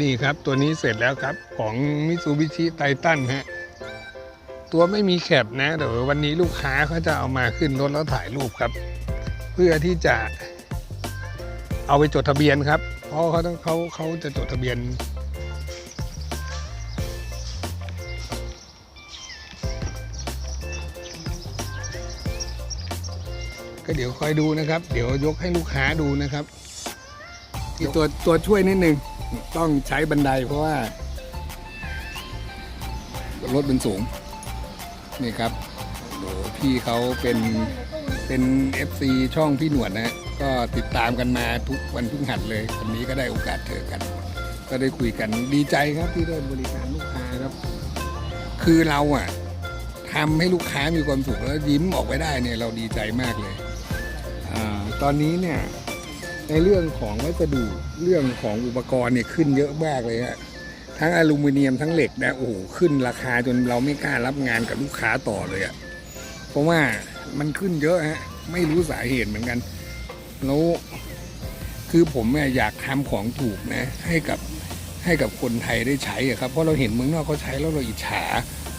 ดีครับตัวนี้เสร็จแล้วครับของมิซูบิชิไททันฮะตัวไม่มีแคปนะเดี๋ยววันนี้ลูกค้าเขาจะเอามาขึ้นรถแล้วถ่ายรูปครับ เพื่อที่จะเอาไปจดทะเบียนครับ เพราะเขาต้องเขาเขาจะจดทะเบียน ก็เดี๋ยวคอยดูนะครับ เดี๋ยวยกให้ลูกค้าดูนะครับที่ตัวตัวช่วยนิดนึง ต้องใช้บันไดเพราะว่า รถมันสูง นี่ครับโหพี่เขาเป็นเป็น FC ช่องพี่หนวดนะ ก็ติดตามกันมาทุกวันพฤหัสเลย วันนี้ก็ได้โอกาสเจอกัน ก็ได้คุยกันดีใจครับที่ได้บริการลูกค้าครับ คือเราอะทำให้ลูกค้ามีความสุขแล้วยิ้มออกไปได้เนี่ยเราดีใจมากเลยอตอนนี้เนี่ย ในเรื่องของวัสดุเรื่องของอุปกรณ์เนี่ยขึ้นเยอะมากเลยฮะทั้งอลูมิเนียมทั้งเหล็กนะโอ้โหขึ้นราคาจนเราไม่กล้ารับงานกับลูกค้าต่อเลยอะ่ะเพราะว่ามันขึ้นเยอะฮะไม่รู้สาเหตุเหมือนกันแล้วคือผมเนี่ยอยากทำของถูกนะ ให้กับให้กับคนไทยได้ใช้อะครับเพราะเราเห็นเมืองนอกเขาใช้แล้วเราอิจฉา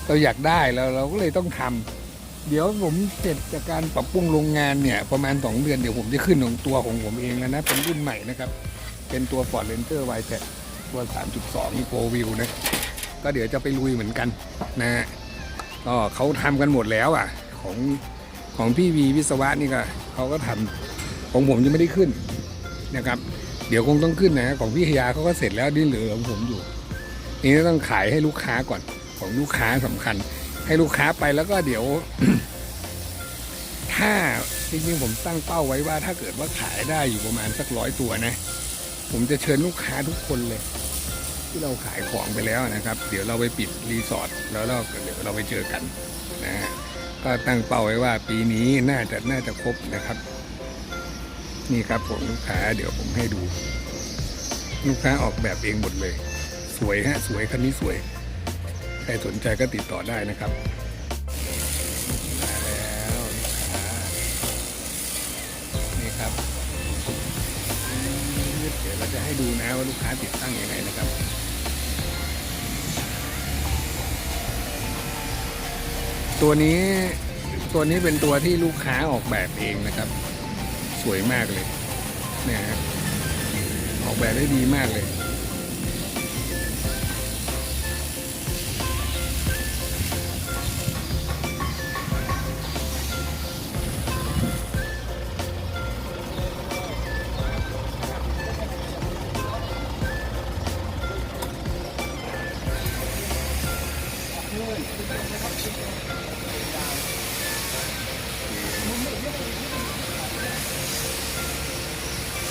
เราอยากได้แล้วเราก็เลยต้องทำ เดี๋ยวผมเสร็จจากการปรับปรุงโรงงานเนี่ย ประมาณ 2 เดือนเดี๋ยวผมจะขึ้นของตัวของผมเองแล้วนะ เป็นรุ่นใหม่นะครับ เป็นตัว Ford Ranger y t e ตัว 3.2นี่โฟวิวนะ ก็เดี๋ยวจะไปลุยเหมือนกันนะฮะก็เขาทำกันหมดแล้วอะ ของของพี่วีวิศวะนี่ก็เขาก็ทำของผมยังไม่ได้ขึ้นนะครับ เดี๋ยวคงต้องขึ้นนะของพี่ฮยาเขาก็เสร็จแล้วดิ้นเหลือของผมอยู่นี่ต้องขายให้ลูกค้าก่อนของลูกค้าสำคัญ ให้ลูกค้าไปแล้วก็เดี๋ยว ถ้าจริงๆผมตั้งเป้าไว้ว่า ถ้าเกิดว่าขายได้อยู่ประมาณสักร้อยตัวนะ ผมจะเชิญลูกค้าทุกคนเลย ที่เราขายของไปแล้วนะครับ เดี๋ยวเราไปปิดรีสอร์ทแล้วเราเดี๋ยวเราไปเจอกันนะฮะก็ตั้งเป้าไว้ว่าปีนี้น่าจะน่าจะครบนะครับ นี่ครับผมลูกค้า เดี๋ยวผมให้ดู ลูกค้าออกแบบเองหมดเลย สวยฮะสวยคันนี้สวย ใครสนใจก็ติดต่อได้นะครับมาแล้วลูกค้านี่ครับเดี๋ยวเราจะให้ดูนะว่าลูกค้าติดตั้งยังไงนะครับตัวนี้ตัวนี้เป็นตัวที่ลูกค้าออกแบบเองนะครับ สวยมากเลยเนี่ยฮะออกแบบได้ดีมากเลย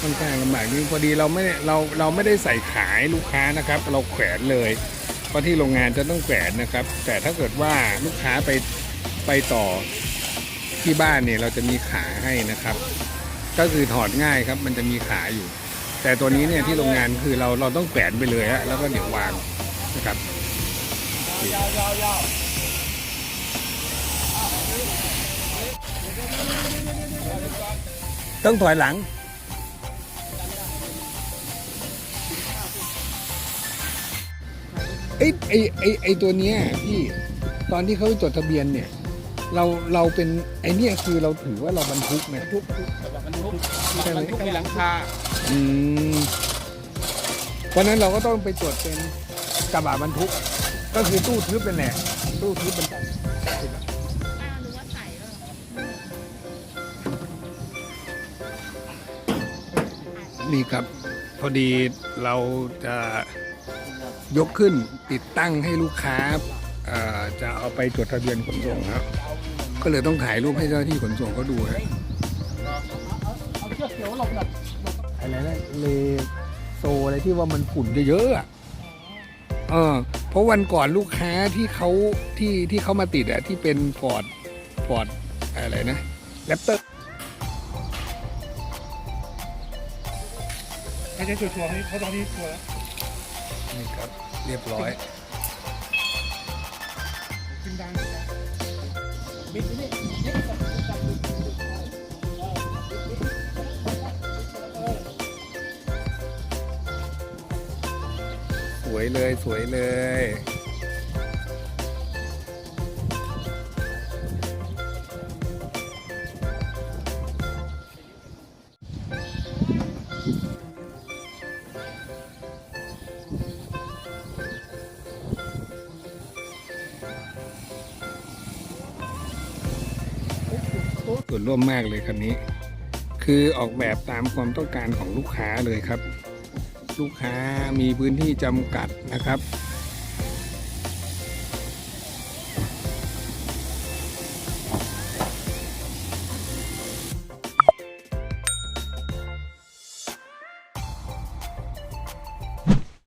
ค่อนข้างลำบากนิดพอดีเราไม่เราเราไม่ได้ใส่ขายลูกค้านะครับ เราแขวนเลยเพราะที่โรงงานจะต้องแขวนนะครับ แต่ถ้าเกิดว่าลูกค้าไปไปต่อที่บ้านเนี่ยเราจะมีขาให้นะครับ ก็คือถอดง่ายครับ มันจะมีขาอยู่ แต่ตัวนี้เนี่ยที่โรงงานคือเราเราต้องแขวนไปเลยฮะแล้วก็เดี๋ยววางนะครับต้องถอยหลัง ไอ้ไอ้ไอ้ไอ้ตัวเนี้ยพี่ตอนที่เขาจดทะเบียนเนี่ย เราเราเป็นไอ้เนี่ยคือเราถือว่าเราบรรทุกเนี่ยทุกมันทุกใช่ไหมมันทุกมีหลังคาอืมเพราะฉะนั้นเราก็ต้องไปจดเป็นกระบะบรรทุก ก็คือตู้ทึบเป็นแหละตู้ทึบเป็นนี่ครับ พอดีเราจะ ยกขึ้นติดตั้งให้ลูกค้าเอ่อจะเอาไปจดทะเบียนขนส่งครับ ก็เลยต้องถ่ายรูปให้เจ้าหน้าที่ขนส่งเขาดูฮะเอาเชือกเขียวหลบหน่อยอะไรนะเลโซอะไรที่ว่ามันฝุ่นเยอะๆอะเออเพราะวันก่อนลูกค้าที่เขาที่ที่เขามาติดอะที่เป็นฟอร์ดฟอร์ดอะไรนะแรปเตอร์ไม่ใช่ชัวร์ๆนี่เขาตอนนี้ชัวร์แล้ว นี่ครับเรียบร้อยขึ้นดังบิดนี่นี่จับจับวยเลยสวยเลย ส่วนร่วมมากเลยคันนี้ คือออกแบบตามความต้องการของลูกค้าเลยครับ ลูกค้ามีพื้นที่จำกัดนะครับ